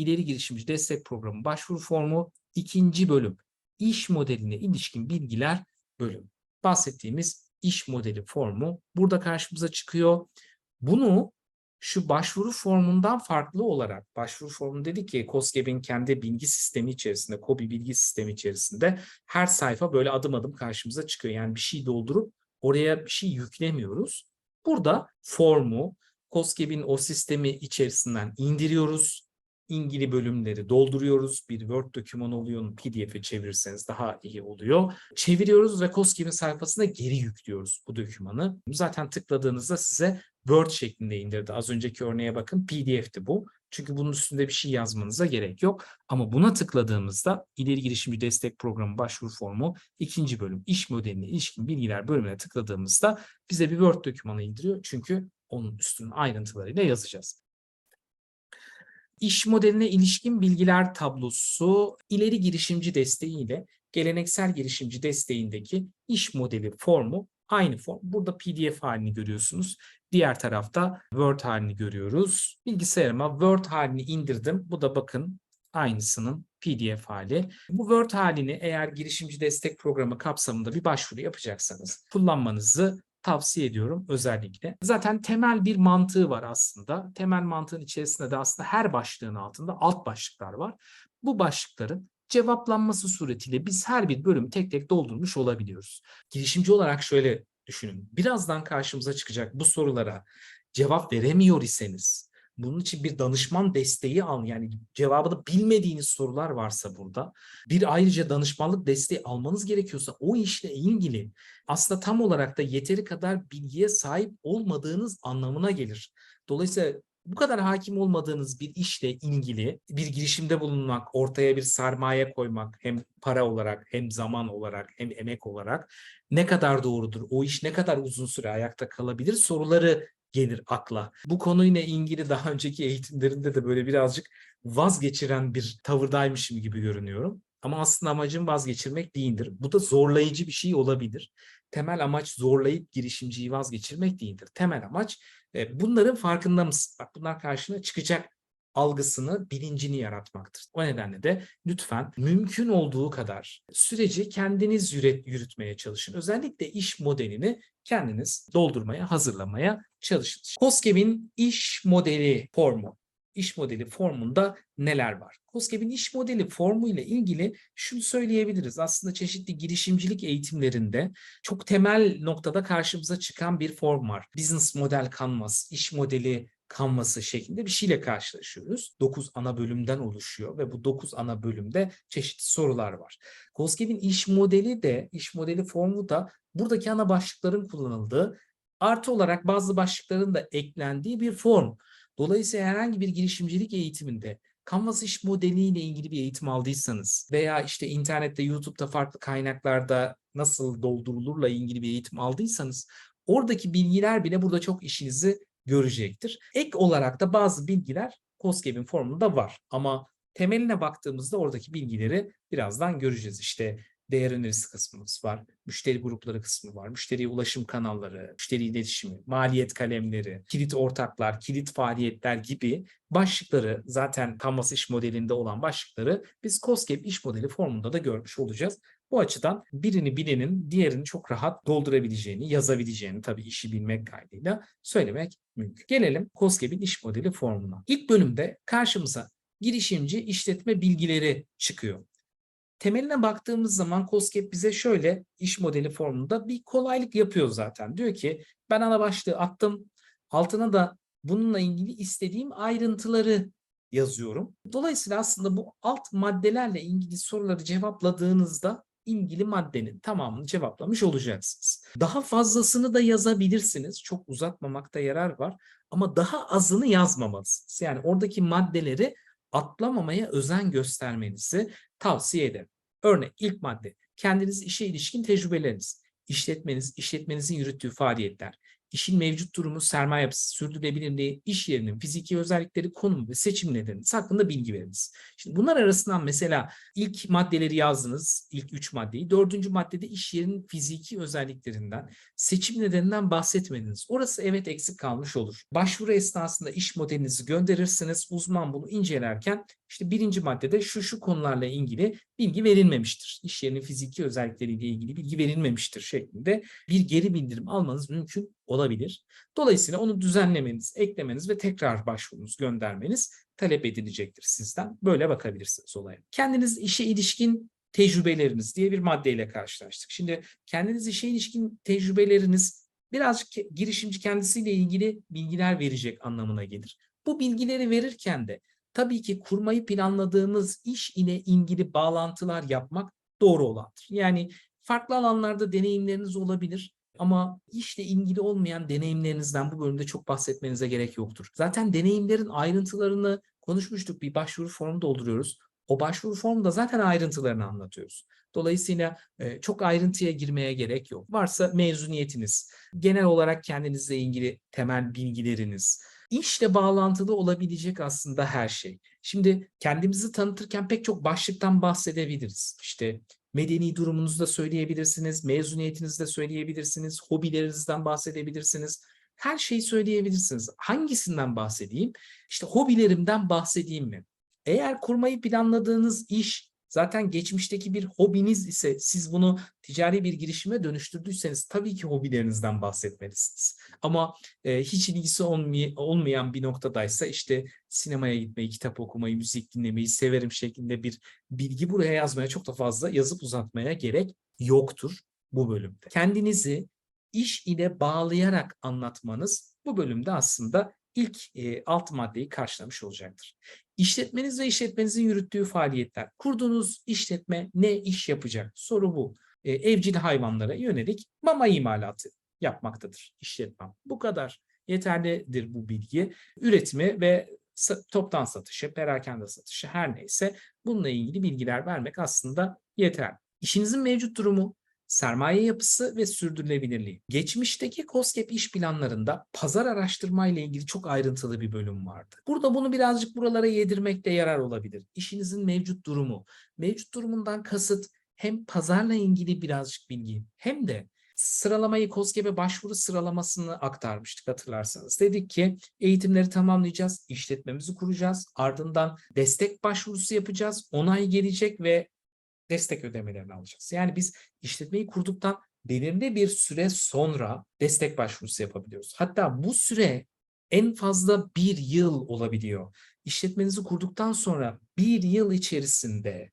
İleri Girişimci Destek Programı başvuru formu ikinci bölüm. İş modeline ilişkin bilgiler bölümü. Bahsettiğimiz iş modeli formu burada karşımıza çıkıyor. Bunu şu başvuru formundan farklı olarak, başvuru formu dedik ki COSGAP'in kendi bilgi sistemi içerisinde, KOBİ bilgi sistemi içerisinde her sayfa böyle adım adım karşımıza çıkıyor. Yani bir şey doldurup oraya bir şey yüklemiyoruz. Burada formu COSGAP'in o sistemi içerisinden indiriyoruz. İlgili bölümleri dolduruyoruz. Bir Word dokümanı oluyor. PDF'e çevirirseniz daha iyi oluyor. Çeviriyoruz ve COSGAP'in sayfasına geri yüklüyoruz bu dokümanı. Zaten tıkladığınızda size Word şeklinde indirdi. Az önceki örneğe bakın PDF'ti bu. Çünkü bunun üstünde bir şey yazmanıza gerek yok. Ama buna tıkladığımızda ileri girişimci destek programı başvuru formu ikinci bölüm iş modeline ilişkin bilgiler bölümüne tıkladığımızda bize bir Word dokümanı indiriyor. Çünkü onun üstünün ayrıntılarıyla yazacağız. İş modeline ilişkin bilgiler tablosu ileri girişimci desteğiyle geleneksel girişimci desteğindeki iş modeli formu aynı form. Burada PDF halini görüyorsunuz. Diğer tarafta Word halini görüyoruz. Bilgisayarıma Word halini indirdim. Bu da bakın aynısının PDF hali. Bu Word halini eğer girişimci destek programı kapsamında bir başvuru yapacaksanız kullanmanızı tavsiye ediyorum özellikle. Zaten temel bir mantığı var aslında. Temel mantığın içerisinde de aslında her başlığın altında alt başlıklar var. Bu başlıkların cevaplanması suretiyle biz her bir bölümü tek tek doldurmuş olabiliyoruz. Girişimci olarak şöyle düşünün. Birazdan karşımıza çıkacak bu sorulara cevap veremiyor iseniz bunun için bir danışman desteği al yani cevabını bilmediğiniz sorular varsa burada bir ayrıca danışmanlık desteği almanız gerekiyorsa o işle ilgili aslında tam olarak da yeteri kadar bilgiye sahip olmadığınız anlamına gelir. Dolayısıyla bu kadar hakim olmadığınız bir işle ilgili bir girişimde bulunmak, ortaya bir sermaye koymak hem para olarak hem zaman olarak hem emek olarak ne kadar doğrudur, o iş ne kadar uzun süre ayakta kalabilir soruları gelir akla. Bu konuyla ilgili daha önceki eğitimlerinde de böyle birazcık vazgeçiren bir tavırdaymışım gibi görünüyorum. Ama aslında amacım vazgeçirmek değildir. Bu da zorlayıcı bir şey olabilir. Temel amaç zorlayıp girişimciyi vazgeçirmek değildir. Temel amaç e, bunların farkında mısın? Bak bunlar karşına çıkacak algısını, bilincini yaratmaktır. O nedenle de lütfen mümkün olduğu kadar süreci kendiniz yürüt, yürütmeye çalışın. Özellikle iş modelini kendiniz doldurmaya, hazırlamaya çalışın. COSGAP'in iş modeli formu. İş modeli formunda neler var? COSGAP'in iş modeli formu ile ilgili şunu söyleyebiliriz. Aslında çeşitli girişimcilik eğitimlerinde çok temel noktada karşımıza çıkan bir form var. Business Model Canvas, iş modeli kanvası şeklinde bir şeyle karşılaşıyoruz. 9 ana bölümden oluşuyor ve bu 9 ana bölümde çeşitli sorular var. COSGAP'in iş modeli de, iş modeli formu da buradaki ana başlıkların kullanıldığı, artı olarak bazı başlıkların da eklendiği bir form. Dolayısıyla herhangi bir girişimcilik eğitiminde Canvas iş modeliyle ilgili bir eğitim aldıysanız veya işte internette, YouTube'da farklı kaynaklarda nasıl doldurulurla ilgili bir eğitim aldıysanız oradaki bilgiler bile burada çok işinizi görecektir. Ek olarak da bazı bilgiler COSGAP'in formunda var ama temeline baktığımızda oradaki bilgileri birazdan göreceğiz. İşte değer önerisi kısmımız var, müşteri grupları kısmı var, müşteri ulaşım kanalları, müşteri iletişimi, maliyet kalemleri, kilit ortaklar, kilit faaliyetler gibi başlıkları zaten Canvas iş modelinde olan başlıkları biz COSGAP iş modeli formunda da görmüş olacağız. Bu açıdan birini bilenin diğerini çok rahat doldurabileceğini, yazabileceğini tabii işi bilmek kaydıyla söylemek mümkün. Gelelim COSGAP'in iş modeli formuna. İlk bölümde karşımıza girişimci işletme bilgileri çıkıyor. Temeline baktığımız zaman COSGAP bize şöyle iş modeli formunda bir kolaylık yapıyor zaten. Diyor ki ben ana başlığı attım. Altına da bununla ilgili istediğim ayrıntıları yazıyorum. Dolayısıyla aslında bu alt maddelerle ilgili soruları cevapladığınızda ilgili maddenin tamamını cevaplamış olacaksınız. Daha fazlasını da yazabilirsiniz. Çok uzatmamakta yarar var. Ama daha azını yazmamalısınız. Yani oradaki maddeleri atlamamaya özen göstermenizi tavsiye ederim. Örnek ilk madde kendiniz işe ilişkin tecrübeleriniz, işletmeniz, işletmenizin yürüttüğü faaliyetler, işin mevcut durumu, sermaye yapısı, sürdürülebilirliği, iş yerinin fiziki özellikleri, konumu ve seçim nedeniniz hakkında bilgi veriniz. Şimdi bunlar arasından mesela ilk maddeleri yazdınız, ilk üç maddeyi. Dördüncü maddede iş yerinin fiziki özelliklerinden, seçim nedeninden bahsetmediniz. Orası evet eksik kalmış olur. Başvuru esnasında iş modelinizi gönderirsiniz. Uzman bunu incelerken işte birinci maddede şu şu konularla ilgili bilgi verilmemiştir. İş yerinin fiziki özellikleriyle ilgili bilgi verilmemiştir şeklinde bir geri bildirim almanız mümkün olabilir. Dolayısıyla onu düzenlemeniz, eklemeniz ve tekrar başvurunuz göndermeniz talep edilecektir sizden. Böyle bakabilirsiniz olaya. Kendiniz işe ilişkin tecrübeleriniz diye bir maddeyle karşılaştık. Şimdi kendiniz işe ilişkin tecrübeleriniz birazcık girişimci kendisiyle ilgili bilgiler verecek anlamına gelir. Bu bilgileri verirken de tabii ki kurmayı planladığınız iş ile ilgili bağlantılar yapmak doğru olandır. Yani farklı alanlarda deneyimleriniz olabilir ama işle ilgili olmayan deneyimlerinizden bu bölümde çok bahsetmenize gerek yoktur. Zaten deneyimlerin ayrıntılarını konuşmuştuk. Bir başvuru formu dolduruyoruz. O başvuru formunda zaten ayrıntılarını anlatıyoruz. Dolayısıyla e, çok ayrıntıya girmeye gerek yok. Varsa mezuniyetiniz, genel olarak kendinizle ilgili temel bilgileriniz, işle bağlantılı olabilecek aslında her şey. Şimdi kendimizi tanıtırken pek çok başlıktan bahsedebiliriz. İşte medeni durumunuzu da söyleyebilirsiniz, mezuniyetinizi de söyleyebilirsiniz, hobilerinizden bahsedebilirsiniz. Her şeyi söyleyebilirsiniz. Hangisinden bahsedeyim? İşte hobilerimden bahsedeyim mi? Eğer kurmayı planladığınız iş zaten geçmişteki bir hobiniz ise siz bunu ticari bir girişime dönüştürdüyseniz tabii ki hobilerinizden bahsetmelisiniz. Ama e, hiç ilgisi olmay olmayan bir noktadaysa işte sinemaya gitmeyi, kitap okumayı, müzik dinlemeyi severim şeklinde bir bilgi buraya yazmaya çok da fazla yazıp uzatmaya gerek yoktur bu bölümde. Kendinizi iş ile bağlayarak anlatmanız bu bölümde aslında ilk e, alt maddeyi karşılamış olacaktır. İşletmeniz ve işletmenizin yürüttüğü faaliyetler. Kurduğunuz işletme ne iş yapacak? Soru bu. E, evcil hayvanlara yönelik mama imalatı yapmaktadır işletmem. Bu kadar yeterlidir bu bilgi. Üretimi ve toptan satışı, perakende satışı her neyse bununla ilgili bilgiler vermek aslında yeter. İşinizin mevcut durumu, sermaye yapısı ve sürdürülebilirliği. Geçmişteki COSGAP iş planlarında pazar araştırma ile ilgili çok ayrıntılı bir bölüm vardı. Burada bunu birazcık buralara yedirmekte yarar olabilir. İşinizin mevcut durumu. Mevcut durumundan kasıt hem pazarla ilgili birazcık bilgi hem de sıralamayı COSGAP'e başvuru sıralamasını aktarmıştık hatırlarsanız. Dedik ki eğitimleri tamamlayacağız, işletmemizi kuracağız, ardından destek başvurusu yapacağız, onay gelecek ve destek ödemelerini alacağız. Yani biz işletmeyi kurduktan belirli bir süre sonra destek başvurusu yapabiliyoruz. Hatta bu süre en fazla bir yıl olabiliyor. İşletmenizi kurduktan sonra bir yıl içerisinde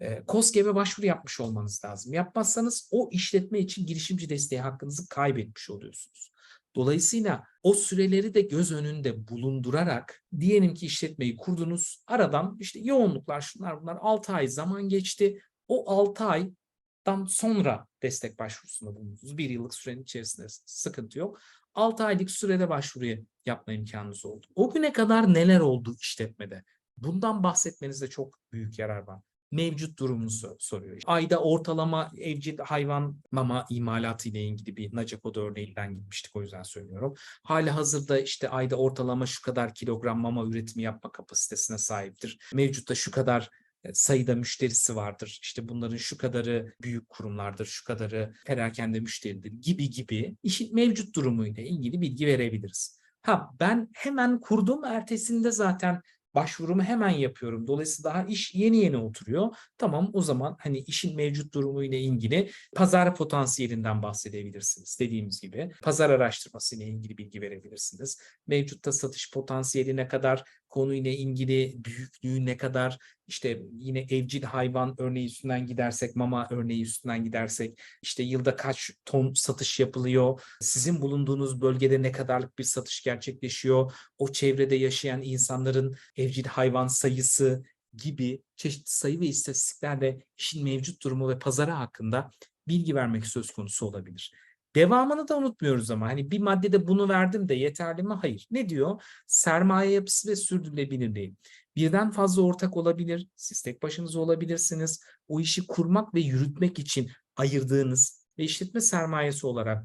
e, KOSGEB'e başvuru yapmış olmanız lazım. Yapmazsanız o işletme için girişimci desteği hakkınızı kaybetmiş oluyorsunuz. Dolayısıyla o süreleri de göz önünde bulundurarak diyelim ki işletmeyi kurdunuz. Aradan işte yoğunluklar şunlar bunlar 6 ay zaman geçti. O 6 aydan sonra destek başvurusunda bulundunuz. Bir yıllık sürenin içerisinde sıkıntı yok. 6 aylık sürede başvuruyu yapma imkanınız oldu. O güne kadar neler oldu işletmede? Bundan bahsetmenizde çok büyük yarar var mevcut durumunu soruyor. Ayda ortalama evcil hayvan mama imalatı ile ilgili bir Nacako'da örneğinden gitmiştik o yüzden söylüyorum. Hali hazırda işte ayda ortalama şu kadar kilogram mama üretimi yapma kapasitesine sahiptir. Mevcutta şu kadar e, sayıda müşterisi vardır. İşte bunların şu kadarı büyük kurumlardır, şu kadarı perakende müşteridir gibi gibi işin mevcut durumuyla ilgili bilgi verebiliriz. Ha ben hemen kurdum ertesinde zaten başvurumu hemen yapıyorum. Dolayısıyla daha iş yeni yeni oturuyor. Tamam o zaman hani işin mevcut durumu ile ilgili pazar potansiyelinden bahsedebilirsiniz. Dediğimiz gibi pazar araştırması ile ilgili bilgi verebilirsiniz. Mevcutta satış potansiyeli ne kadar, konuyla ilgili büyüklüğü ne kadar, işte yine evcil hayvan örneği üstünden gidersek, mama örneği üstünden gidersek, işte yılda kaç ton satış yapılıyor, sizin bulunduğunuz bölgede ne kadarlık bir satış gerçekleşiyor, o çevrede yaşayan insanların evcil hayvan sayısı gibi çeşitli sayı ve istatistiklerle işin mevcut durumu ve pazarı hakkında bilgi vermek söz konusu olabilir. Devamını da unutmuyoruz ama hani bir maddede bunu verdim de yeterli mi? Hayır. Ne diyor? Sermaye yapısı ve sürdürülebilirliği. Birden fazla ortak olabilir. Siz tek başınıza olabilirsiniz. O işi kurmak ve yürütmek için ayırdığınız ve işletme sermayesi olarak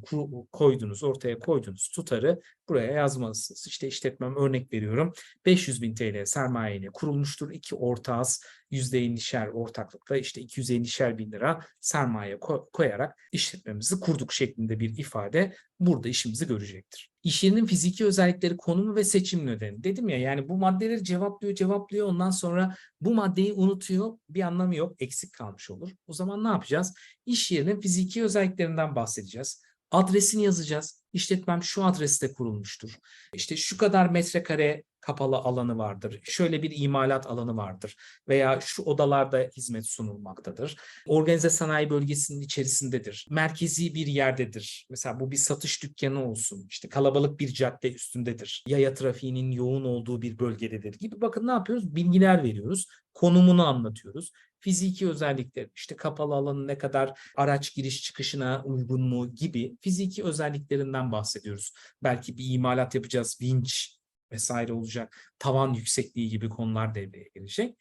koyduğunuz, ortaya koyduğunuz tutarı buraya yazmalısınız. İşte işletmem örnek veriyorum 500 bin TL sermayeyle kurulmuştur. İki ortağız %50'şer ortaklıkla işte 250'şer bin lira sermaye ko- koyarak işletmemizi kurduk şeklinde bir ifade burada işimizi görecektir. İş yerinin fiziki özellikleri, konumu ve seçim nedeni. Dedim ya yani bu maddeleri cevaplıyor, cevaplıyor. Ondan sonra bu maddeyi unutuyor. Bir anlamı yok. Eksik kalmış olur. O zaman ne yapacağız? İş yerinin fiziki özelliklerinden bahsedeceğiz. Adresini yazacağız. İşletmem şu adreste kurulmuştur. İşte şu kadar metrekare kapalı alanı vardır. Şöyle bir imalat alanı vardır. Veya şu odalarda hizmet sunulmaktadır. Organize sanayi bölgesinin içerisindedir. Merkezi bir yerdedir. Mesela bu bir satış dükkanı olsun. İşte kalabalık bir cadde üstündedir. Yaya trafiğinin yoğun olduğu bir bölgededir gibi. Bakın ne yapıyoruz? Bilgiler veriyoruz. Konumunu anlatıyoruz. Fiziki özellikler, işte kapalı alanın ne kadar araç giriş çıkışına uygun mu gibi fiziki özelliklerinden bahsediyoruz. Belki bir imalat yapacağız, vinç vesaire olacak, tavan yüksekliği gibi konular devreye girecek.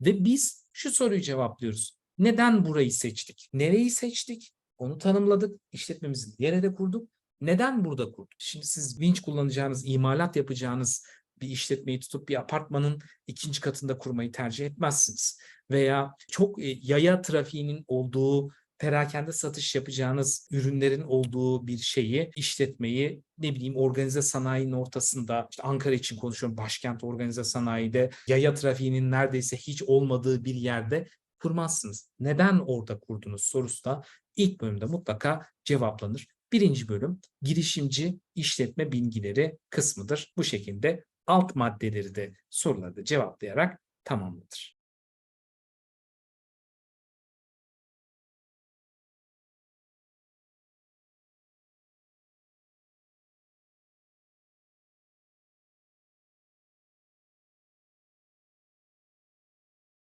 Ve biz şu soruyu cevaplıyoruz. Neden burayı seçtik? Nereyi seçtik? Onu tanımladık. İşletmemizi nerede kurduk? Neden burada kurduk? Şimdi siz vinç kullanacağınız, imalat yapacağınız bir işletmeyi tutup bir apartmanın ikinci katında kurmayı tercih etmezsiniz. Veya çok e, yaya trafiğinin olduğu perakende satış yapacağınız ürünlerin olduğu bir şeyi, işletmeyi ne bileyim organize sanayinin ortasında, işte Ankara için konuşuyorum, başkent organize sanayide yaya trafiğinin neredeyse hiç olmadığı bir yerde kurmazsınız. Neden orada kurdunuz sorusu da ilk bölümde mutlaka cevaplanır. Birinci bölüm girişimci işletme bilgileri kısmıdır. Bu şekilde alt maddeleri de soruları da cevaplayarak tamamlanır.